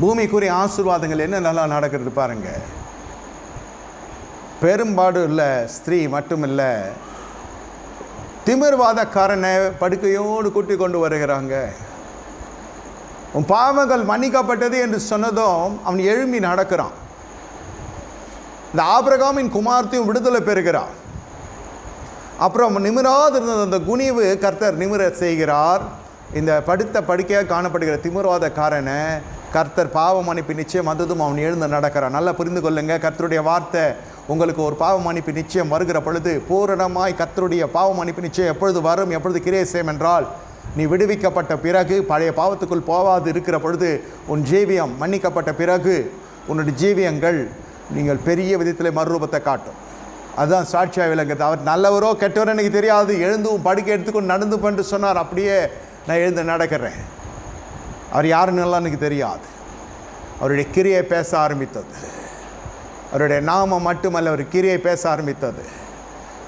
பூமிக்குரிய ஆசீர்வாதங்கள் என்ன நல்லா நடக்கிறது பாருங்க. பெரும்பாடு இல்லை ஸ்திரீ மட்டும் இல்லை திமிர்வாதக்காரனை படுக்கையோடு கூட்டி கொண்டு வருகிறாங்க. உன் பாவங்கள் மன்னிக்கப்பட்டது என்று சொன்னதும் அவன் எழும்பி நடக்கிறான். இந்த ஆபிரகாமின் குமார்த்தையும் விடுதலை பெறுகிறான். அப்புறம் நிமிராது இருந்தது அந்த குனிவு கர்த்தர் நிமிர செய்கிறார். இந்த படுத்த படுக்கையாக காணப்படுகிற திமிர்வாதக்காரனை கர்த்தர் பாவ மன்னிப்பு நிச்சயம் வந்ததும் அவன் எழுந்து நடக்கிறான். நல்லா புரிந்து கொள்ளுங்க. கர்த்தருடைய வார்த்தை உங்களுக்கு ஒரு பாவ மன்னிப்பு நிச்சயம் வருகிற பொழுது பூரணமாய் கர்த்தருடைய பாவ மன்னிப்பு நிச்சயம் எப்பொழுது வரும் எப்பொழுது கிரியை செய்யும் என்றால் நீ விடுவிக்கப்பட்ட பிறகு பழைய பாவத்துக்குள் போவாது இருக்கிற பொழுது உன் ஜீவியம் மன்னிக்கப்பட்ட பிறகு உன்னுடைய ஜீவியங்கள் நீங்கள் பெரிய விதத்தில் மறுரூபத்தை காட்டும். அதுதான் சாட்சியாக விளங்குது. அவர் நல்லவரோ கெட்டவரோ எனக்கு தெரியாது. எழுந்து படுக்கை எடுத்துக்கொண்டு நடந்து பண்ணு சொன்னார். அப்படியே நான் எழுந்து நடக்கிறேன். அவர் யாருன்னெல்லாம் எனக்கு தெரியாது. அவருடைய கிரியை பேச ஆரம்பித்தது. அவருடைய நாமம் மட்டுமல்ல அவர் கிரியை பேச ஆரம்பித்தது.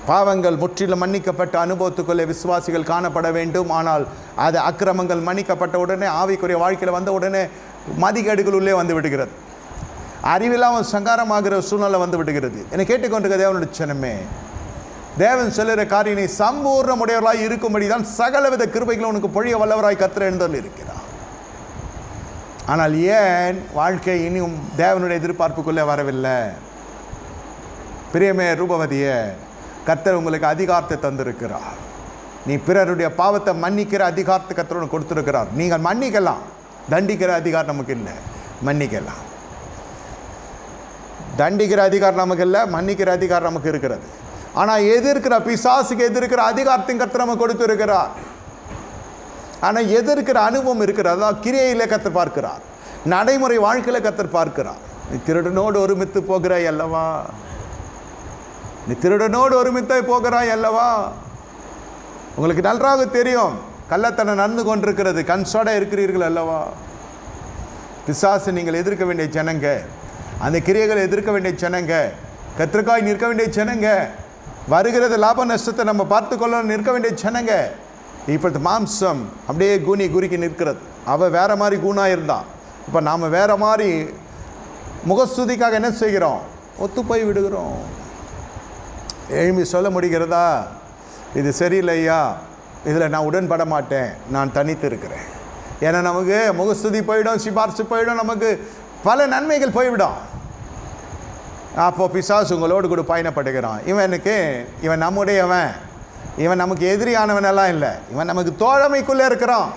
பாவங்கள் முற்றிலும் மன்னிக்கப்பட்ட அனுபவத்துக்குள்ளே விசுவாசிகள் காணப்பட வேண்டும். ஆனால் அது அக்கிரமங்கள் மன்னிக்கப்பட்ட உடனே ஆவிக்குரிய வாழ்க்கையில் வந்த உடனே மதிகேடுகள் உள்ளே வந்து விடுகிறது. அறிவில்லாமல் சங்காரமாகிற சூழ்நிலை வந்து விடுகிறது. என்னை கேட்டுக்கொண்டிருக்க தேவனுடைய சின்னமே தேவன் சொல்லுகிற காரியம் நீ சம்பூர்ணமுடையவர்களாய் இருக்கும்படி தான் சகலவித கிருபைகளும் உனக்கு பொழிய வல்லவராய் கத்திர எழுந்தல் இருக்கிறார் ஆனால் ஏன் வாழ்க்கை இனியும் தேவனுடைய எதிர்பார்ப்புக்குள்ளே வரவில்லை? பிரியமே ரூபவதிய கர்த்தர் உங்களுக்கு அதிகாரத்தை தந்திருக்கிறார். நீ பிறருடைய பாவத்தை மன்னிக்கிற அதிகாரத்தை கர்த்தர் உனக்கு கொடுத்துருக்கிறார். நீங்கள் மன்னிக்கலாம். தண்டிக்கிற அதிகாரம் நமக்கு இல்லை. மன்னிக்கலாம். தண்டிக்கிற அதிகாரம் நமக்கு இல்லை மன்னிக்கிற அதிகாரம் நமக்கு இருக்கிறது. ஆனால் எதிர்க்கிற பிசாசுக்கு எதிர்க்கிற அதிகாரத்தையும் கர்த்தர் நமக்கு கொடுத்துருக்கிறார். ஆனால் எதிர்க்கிற அனுபவம் இருக்கிறது அதான் கிரியையிலே கத்தர் பார்க்கிறார். நடைமுறை வாழ்க்கையில் கத்தர் பார்க்கிறார். நீ திருடனோடு ஒருமித்து போகிறாய் அல்லவா? நீ திருடனோடு ஒருமித்தாய் போகிறாய் அல்லவா? உங்களுக்கு நன்றாக தெரியும். கள்ளத்தனை நடந்து கொண்டிருக்கிறது. கன்சோட இருக்கிறீர்கள் அல்லவா? பிசாசு நீங்கள் எதிர்க்க வேண்டிய ஜனங்க. அந்த கிரியைகளை எதிர்க்க வேண்டிய ஜனங்க. கத்திரிக்காய் நிற்க வேண்டிய ஜனங்க. வருகிறது லாப நஷ்டத்தை நம்ம பார்த்து கொள்ள நிற்க வேண்டிய ஜனங்க. இப்பொழுது மாம்சம் அப்படியே கூனி குறுக்கி நிற்கிறது. அவள் வேறு மாதிரி கூணாக இருந்தான் இப்போ நாம் வேறு மாதிரி முகஸ்துதிக்காக என்ன செய்கிறோம்? ஒத்து போய் விடுகிறோம். எழுமி சொல்ல முடிகிறதா? இது சரியில்லையா? இதில் நான் உடன்பட மாட்டேன். நான் தனித்து இருக்கிறேன். ஏன்னா நமக்கு முகஸ்துதி போயிடும் சிபார்சு போயிடும் நமக்கு பல நன்மைகள் போய்விடும். அப்போது பிசாசு உங்களோடு கூட பயணப்படுகிறான். இவனுக்கு இவன் நம்முடையவன். இவன் நமக்கு எதிரியானவனெல்லாம் இல்லை. இவன் நமக்கு தோழமைக்குள்ளே இருக்கிறான்.